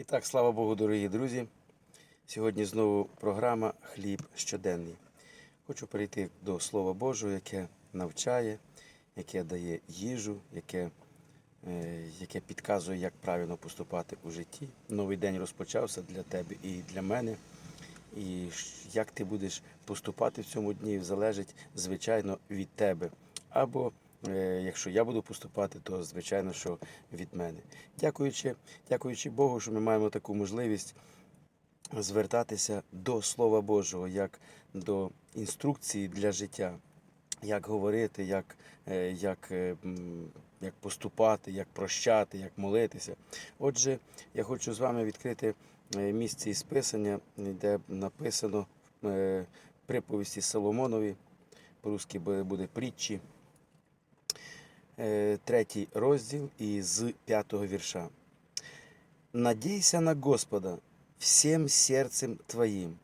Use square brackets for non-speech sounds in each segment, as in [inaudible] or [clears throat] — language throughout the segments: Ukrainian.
І так, слава Богу, дорогі друзі. Сьогодні знову програма Хліб щоденний. Хочу перейти до Слова Божого, яке навчає, яке дає їжу, яке, е, яке підказує, як правильно поступати у житті. Новий день розпочався для тебе і для мене. І як ти будеш поступати в цьому дні, залежить, звичайно, від тебе. Або якщо я буду поступати, то звичайно, що від мене. Дякуючи, дякуючи Богу, що ми маємо таку можливість звертатися до Слова Божого, як до інструкції для життя, як говорити, як, е, як, е, як поступати, як прощати, як молитися. Отже, я хочу з вами відкрити е, місце із Писання, де написано е, приповісті Соломонові, по-русски буде притчі, е, третій розділ і з п'ятого вірша. Надейся на Господа всем серцем твоїм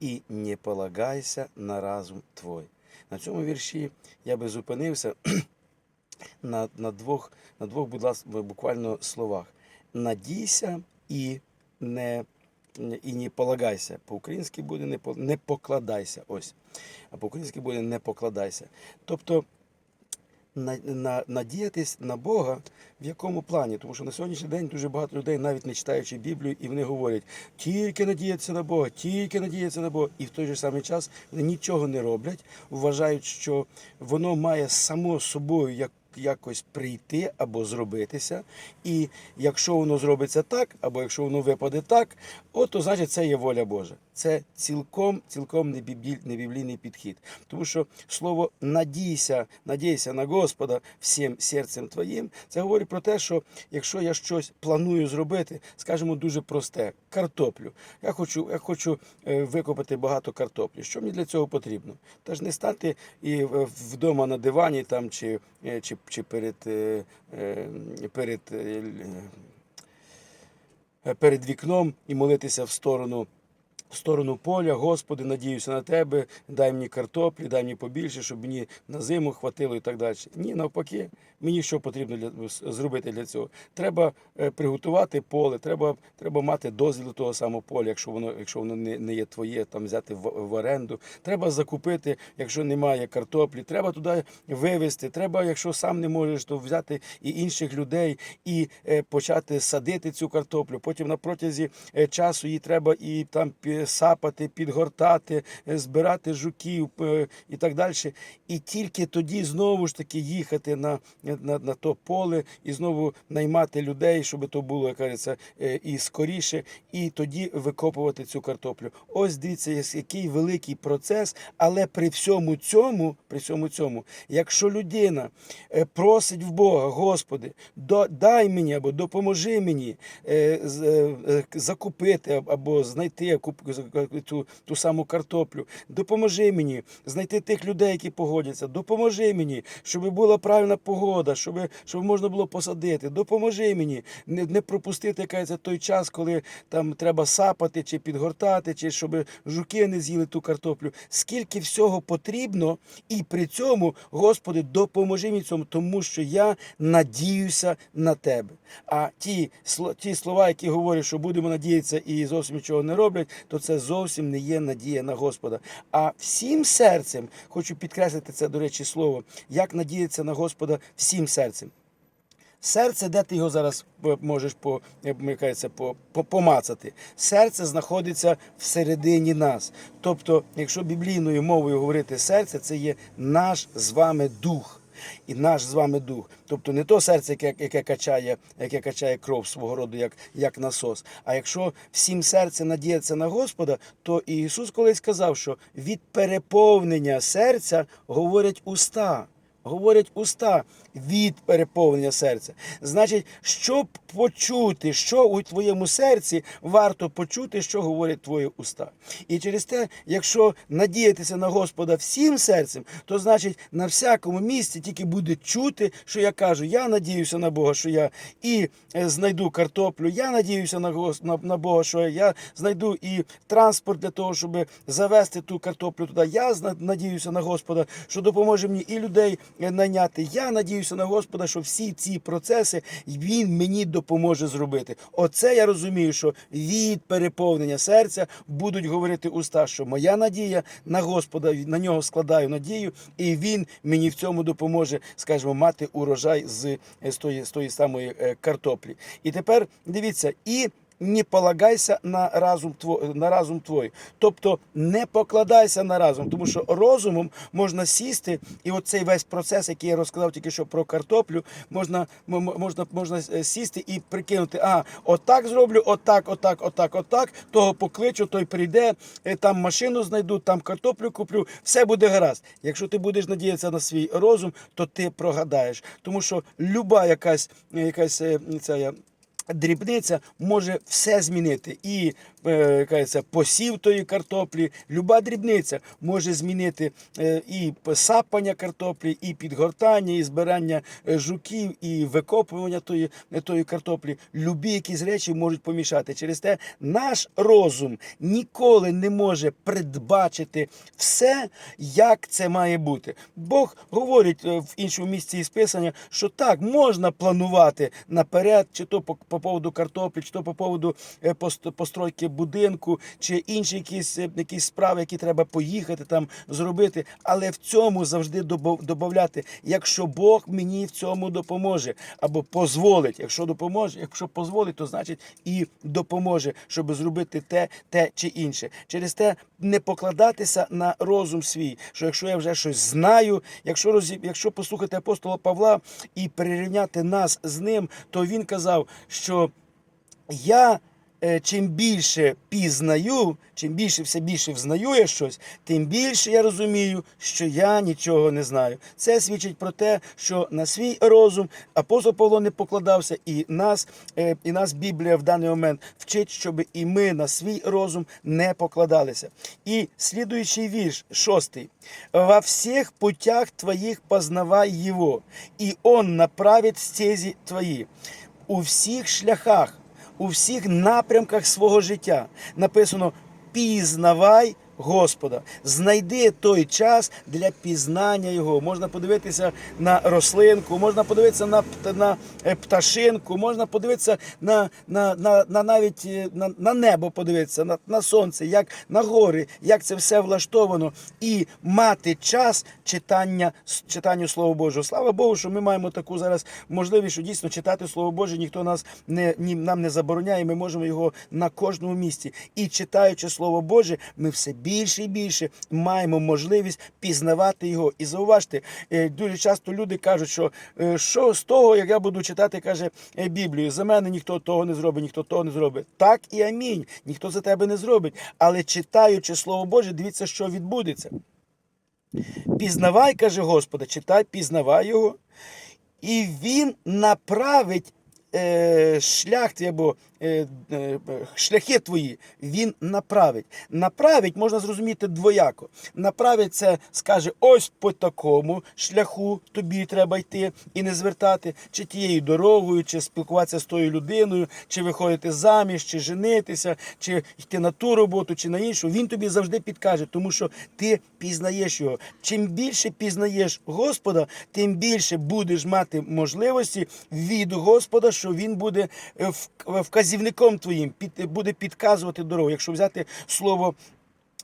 і не полагайся на разум твой. На цьому вірші я би зупинився [clears throat] на, на, двох, на двох, будь ласка, буквально словах. Надійся і не, і не полагайся. По-українськи буде не, не покладайся. Ось. А по-українськи буде не покладайся. Тобто надіятись на Бога в якому плані? Тому що на сьогоднішній день дуже багато людей, навіть не читаючи Біблію, і вони говорять, тільки надіятися на Бога, тільки надіятися на Бога. І в той же самий час вони нічого не роблять, вважають, що воно має само собою як. Якось прийти або зробитися, і якщо воно зробиться так, або якщо воно випаде так, от то значить це є воля Божа. Це цілком, цілком не біблійний підхід. Тому що слово надійся, надійся на Господа всім серцем твоїм, це говорить про те, що якщо я щось планую зробити, скажімо, дуже просте, картоплю. Я хочу, я хочу е, викопати багато картоплі. Що мені для цього потрібно? Та ж не стати і вдома на дивані там чи, е, чи, чи перед, е, е, перед е, перед вікном і молитися в сторону. В сторону поля, Господи, надіюся на тебе, дай мені картоплі, дай мені побільше, щоб мені на зиму хватило і так далі. Ні, навпаки, мені що потрібно для, зробити для цього? Треба е, приготувати поле, треба, треба мати дозвіл того самого поля, якщо воно, якщо воно не, не є твоє, там взяти в, в оренду. Треба закупити, якщо немає картоплі, треба туди вивезти. Треба, якщо сам не можеш, то взяти і інших людей і е, почати садити цю картоплю. Потім на протязі е, часу її треба і там пі- сапати, підгортати, е, збирати жуків е, і так далі. І тільки тоді знову ж таки їхати на, на, на то поле і знову наймати людей, щоб то було, як кажеться, е, і скоріше, і тоді викопувати цю картоплю. Ось дивіться, який великий процес, але при всьому цьому, при всьому цьому, якщо людина е, просить в Бога, Господи, дай мені або допоможи мені е, е, е, закупити або знайти ту, ту саму картоплю, допоможи мені знайти тих людей, які погодяться, допоможи мені, щоб була правильна погода, щоб, щоб можна було посадити, допоможи мені не, не пропустити кажеться, той час, коли там треба сапати чи підгортати, чи щоб жуки не з'їли ту картоплю. Скільки всього потрібно, і при цьому, Господи, допоможи мені цьому, тому що я надіюся на тебе. А ті, ті слова, які говорять, що будемо надіятися і зовсім нічого не роблять, то це зовсім не є надія на Господа. А всім серцем хочу підкреслити це, до речі, слово, як надіятися на Господа всім серцем. Серце, де ти його зараз е, можеш по, кажеться, по, по, помацати? Серце знаходиться всередині нас. Тобто, якщо біблійною мовою говорити серце, це є наш з вами дух. І наш з вами дух. Тобто не то серце, яке, яке, качає, яке качає кров свого роду, як, як насос. А якщо всім серце надіється на Господа, то Ісус колись сказав, що від переповнення серця говорять уста говорять уста від переповнення серця. Значить, щоб почути, що у твоєму серці, варто почути, що говорять твої уста. І через те, якщо надіятися на Господа всім серцем, то значить на всякому місці тільки буде чути, що я кажу, я надіюся на Бога, що я і е, знайду картоплю, я надіюся на, Гос- на, Бога, що я знайду і транспорт для того, щоб завести ту картоплю туди. Я надіюся на Господа, що допоможе мені і людей е, найняти. Я надіюся надіюся на Господа, що всі ці процеси Він мені допоможе зробити. Оце я розумію, що від переповнення серця будуть говорити уста, що моя надія на Господа, на нього складаю надію, і Він мені в цьому допоможе, скажімо, мати урожай з, з, тої, з тої самої е, картоплі. І тепер дивіться, і не полагайся на разум твой, на разум твой. Тобто не покладайся на разум, тому що розумом можна сісти, і оцей весь процес, який я розказав тільки що про картоплю, можна, можна, можна е, сісти і прикинути, а отак зроблю, отак, отак, отак, отак, того покличу, той прийде, е, там машину знайду, там картоплю куплю, все буде гаразд. Якщо ти будеш надіятися на свій розум, то ти прогадаєш. Тому що люба якась, якась е, ця, я, дрібниця може все змінити. І кажеться, посів тої картоплі, люба дрібниця може змінити е, і сапання картоплі, і підгортання, і збирання е, жуків, і викопування тої, е, тої картоплі. Любі якісь речі можуть помішати. Через те наш розум ніколи не може передбачити все, як це має бути. Бог говорить е, в іншому місці із писання, що так можна планувати наперед, чи то по, по поводу картоплі, чи то по поводу е, пост- постройки будинку, чи інші якісь, е, якісь справи, які треба поїхати там зробити. Але в цьому завжди додати, якщо Бог мені в цьому допоможе, або позволить. Якщо допоможе, якщо позволить, то значить і допоможе, щоб зробити те, те чи інше. Через те не покладатися на розум свій, що якщо я вже щось знаю, якщо розі... якщо послухати апостола Павла і перерівняти нас з ним, то він казав, що я чим більше пізнаю, чим більше все більше взнаю я щось, тим більше я розумію, що я нічого не знаю. Це свідчить про те, що на свій розум апостол Павло не покладався, і нас, е, і нас Біблія в даний момент вчить, щоб і ми на свій розум не покладалися. І слідуючий вірш, шостий. Во всіх путях твоїх познавай Його, і Он направить стезі твої. У всіх шляхах у всіх напрямках свого життя. Написано: пізнавай Господа, знайди той час для пізнання Його. Можна подивитися на рослинку, можна подивитися на, на е, пташинку, можна подивитися на, на, на, на навіть е, на, на небо, подивитися, на, на сонце, як на гори, як це все влаштовано, і мати час читання читанню Слова Божого. Слава Богу, що ми маємо таку зараз можливість, що дійсно читати Слово Боже, ніхто нас не ні, нам не забороняє. Ми можемо його на кожному місці. І читаючи Слово Боже, ми все більше і більше маємо можливість пізнавати його. І зауважте, е, дуже часто люди кажуть, що е, що з того, як я буду читати, каже е, Біблію, за мене ніхто того не зробить, ніхто того не зробить. Так і амінь. Ніхто за тебе не зробить. Але читаючи Слово Боже, дивіться, що відбудеться. Пізнавай, каже Господа, читай, пізнавай його, і він направить е, шлях твій або шляхи твої, він направить. Направить можна зрозуміти двояко. Направить це скаже, ось по такому шляху тобі треба йти і не звертати, чи тією дорогою, чи спілкуватися з тою людиною, чи виходити заміж, чи женитися, чи йти на ту роботу, чи на іншу. Він тобі завжди підкаже, тому що ти пізнаєш його. Чим більше пізнаєш Господа, тим більше будеш мати можливості від Господа, що він буде е, вк- вказівником твоїм, під, буде підказувати дорогу. Якщо взяти слово.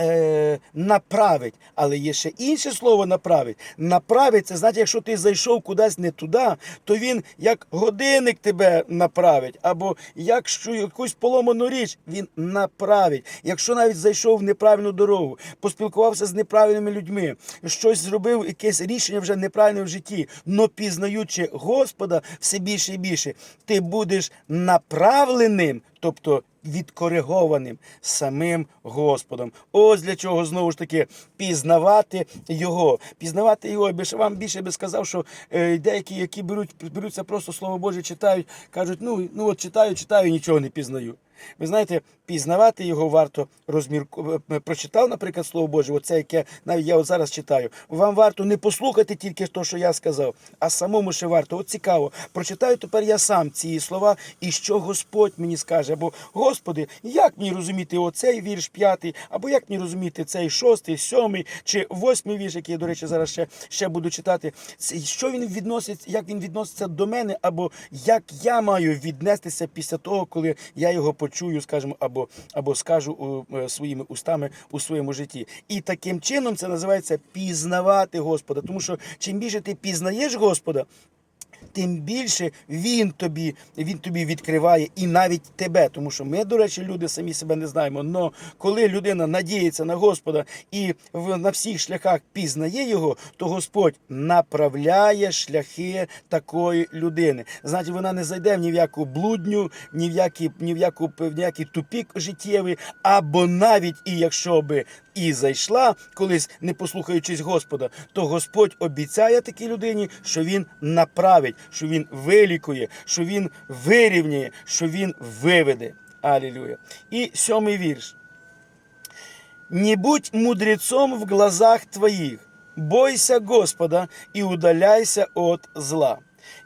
Е, направить, але є ще інше слово направить. Направить це значить, якщо ти зайшов кудись не туди, то він як годинник тебе направить, або як що якусь поломану річ він направить. Якщо навіть зайшов в неправильну дорогу, поспілкувався з неправильними людьми, щось зробив, якесь рішення вже неправильне в житті, но пізнаючи Господа все більше і більше, ти будеш направленим, тобто відкоригованим самим Господом. Ось для чого знову ж таки пізнавати його. Пізнавати його. Я вам більше би сказав, що е, деякі, які беруть, беруться просто слово Боже, читають, кажуть, ну, ну от читаю, читаю, нічого не пізнаю. Ви знаєте, пізнавати його варто розмірку... е, прочитав, наприклад, слово Боже, оце, яке навіть я от зараз читаю. Вам варто не послухати тільки те, що я сказав, а самому ще варто. От цікаво, прочитаю тепер я сам ці слова, і що Господь мені скаже. Або Господи, як мені розуміти оцей вірш п'ятий, або як мені розуміти цей шостий, сьомий чи восьмий вірш, який я, до речі, зараз ще, ще буду читати. Що він відносить, як він відноситься до мене, або як я маю віднестися після того, коли я його почую, скажімо, або, або скажу е, своїми устами у своєму житті. І таким чином це називається пізнавати Господа. Тому що чим більше ти пізнаєш Господа, тим більше він тобі, він тобі відкриває і навіть тебе. Тому що ми, до речі, люди самі себе не знаємо. Но коли людина надіється на Господа і на всіх шляхах пізнає його, то Господь направляє шляхи такої людини. Значить, вона не зайде в ні в яку блудню, ні в які, ні в яку в ніякий тупік життєвий, або навіть і якщо би і зайшла колись, не послухаючись Господа, то Господь обіцяє такій людині, що він направить, що він вилікує, що він вирівняє, що він виведе. Алілюя. І сьомий вірш. Не будь мудрецом в глазах твоїх, бойся Господа і удаляйся від зла.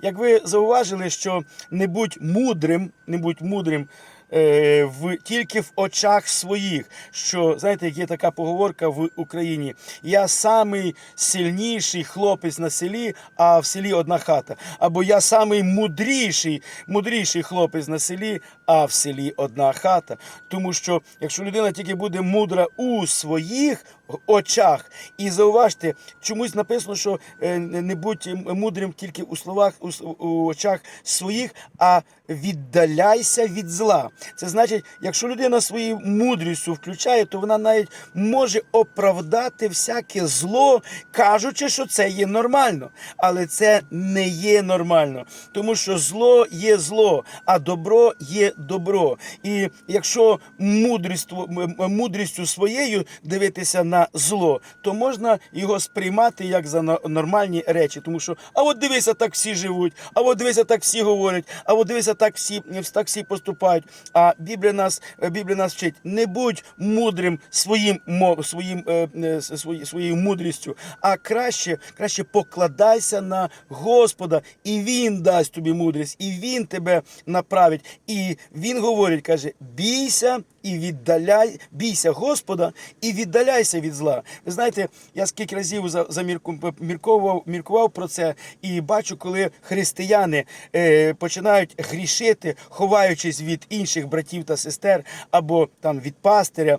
Як ви зауважили, що не будь мудрим, не будь мудрим е, в, тільки в очах своїх. Що знаєте, є така поговорка в Україні: я самий сильніший хлопець на селі, а в селі одна хата. Або я самий мудріший, мудріший хлопець на селі, а в селі одна хата. Тому що якщо людина тільки буде мудра у своїх очах, і зауважте, чомусь написано, що е, не будь мудрим тільки у словах, у, очах своїх, а віддаляйся від зла. Це значить, якщо людина своєю мудрістю включає, то вона навіть може оправдати всяке зло, кажучи, що це є нормально. Але це не є нормально, тому що зло є зло, а добро є добро. І якщо мудрістю, мудрістю своєю дивитися на зло, то можна його сприймати як за нормальні речі, тому що а от дивися, так всі живуть, а от дивися, так всі говорять, а от дивися, так всі так всі поступають. А Біблія нас Біблія нас вчить: не будь мудрим своїм своїм е, е, своєю мудрістю, а краще, краще покладайся на Господа, і Він дасть тобі мудрість, і Він тебе направить. І він говорить, каже: бійся і віддаляй, бійся Господа і віддаляйся від зла. Ви знаєте, я скільки разів за- замірку- мірковував, міркував про це і бачу, коли християни е, починають грішити, ховаючись від інших братів та сестер, або там від пастиря.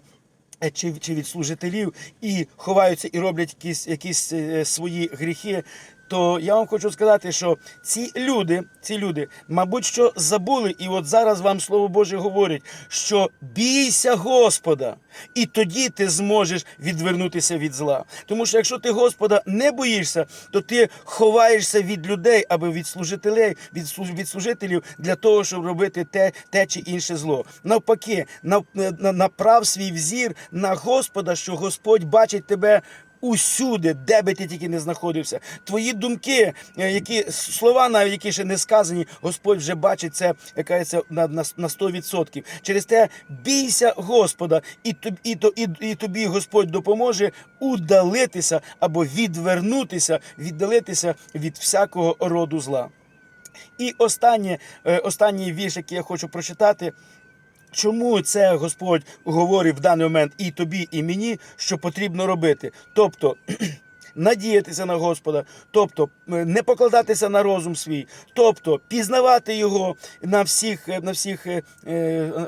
е, Чи, чи від служителів і ховаються і роблять якісь, якісь е, свої гріхи, то я вам хочу сказати, що ці люди, ці люди, мабуть, що забули, і от зараз вам слово Боже говорить, що бійся Господа, і тоді ти зможеш відвернутися від зла. Тому що якщо ти Господа не боїшся, то ти ховаєшся від людей або від служителей, від, служителів для того, щоб робити те, те чи інше зло. Навпаки, нав- на- направ свій взір на Господа, що Господь бачить тебе. Усюди, де би ти тільки не знаходився, твої думки, е, які слова, навіть які ще не сказані, Господь вже бачить це, яка це на, на, на 100%. Через те бійся Господа, і тобі, і, і, і тобі Господь допоможе удалитися або відвернутися, віддалитися від всякого роду зла. І останнє, е, останній вірш, який я хочу прочитати. Чому це Господь говорить в даний момент і тобі, і мені, що потрібно робити? Тобто [clears throat] надіятися на Господа, тобто е, не покладатися на розум свій, тобто пізнавати його на всіх, е, на всіх, е,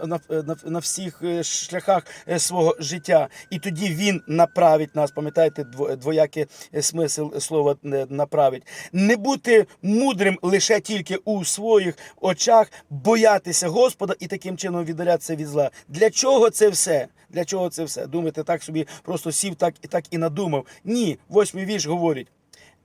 на, на, на всіх шляхах свого життя. І тоді він направить нас. Пам'ятаєте, дво- двоякий е, смисл слова направить. Не бути мудрим лише тільки у своїх очах, боятися Господа і таким чином віддалятися від зла. Для чого це все? Для чого це все? Думаєте, так собі просто сів, так і так і надумав. Ні, восьмий вірш говорить.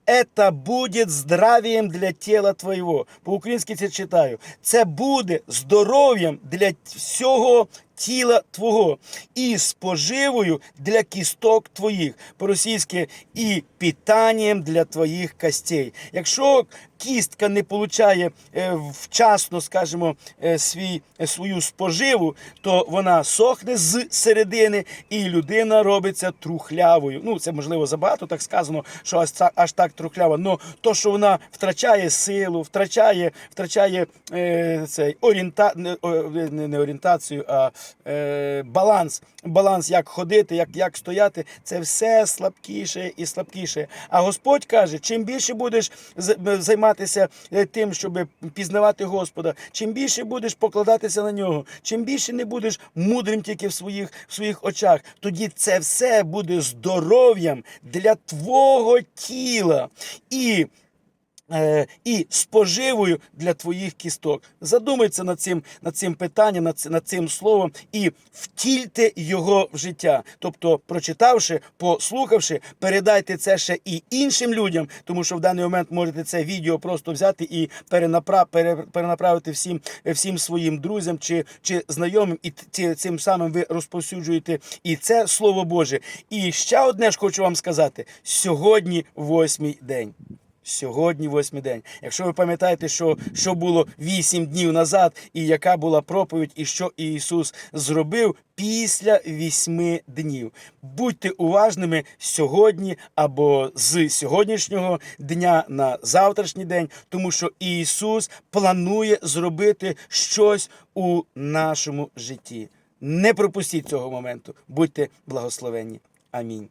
Это будет здравієм для тіла твоєго. По-українськи це читаю. Це буде здоров'ям для всього тіла твого, і споживою для кісток твоїх, по-російськи, і питанням для твоїх костей. Якщо кістка не получає е, вчасно, скажімо, е, свій, е, свою споживу, то вона сохне з середини, і людина робиться трухлявою. Ну, це можливо забагато так сказано, що аж, ця- аж так трухлява. Но то, що вона втрачає силу, втрачає, втрачає е, цей орієнта... не, не орієнтацію, а е, баланс. Баланс, як ходити, як, як стояти, це все слабкіше і слабкіше. А Господь каже: чим більше будеш займатися е, тим, щоб пізнавати Господа, чим більше будеш покладатися на нього, чим більше не будеш мудрим тільки в своїх, в своїх очах, тоді це все буде здоров'ям для твого тіла. І е, і споживою для твоїх кісток. Задумайся над цим, над цим питанням, над, над цим словом і втільте його в життя. Тобто, прочитавши, послухавши, передайте це ще і іншим людям, тому що в даний момент можете це відео просто взяти і перенапра- пере- перенаправити всім, всім своїм друзям чи, чи знайомим, і цим самим ви розповсюджуєте і це слово Боже. І ще одне ж хочу вам сказати: сьогодні восьмий день. Сьогодні восьмий день. Якщо ви пам'ятаєте, що, що було вісім днів назад, і яка була проповідь, і що Ісус зробив після вісьми днів. Будьте уважними сьогодні або з сьогоднішнього дня на завтрашній день, тому що Ісус планує зробити щось у нашому житті. Не пропустіть цього моменту. Будьте благословенні. Амінь.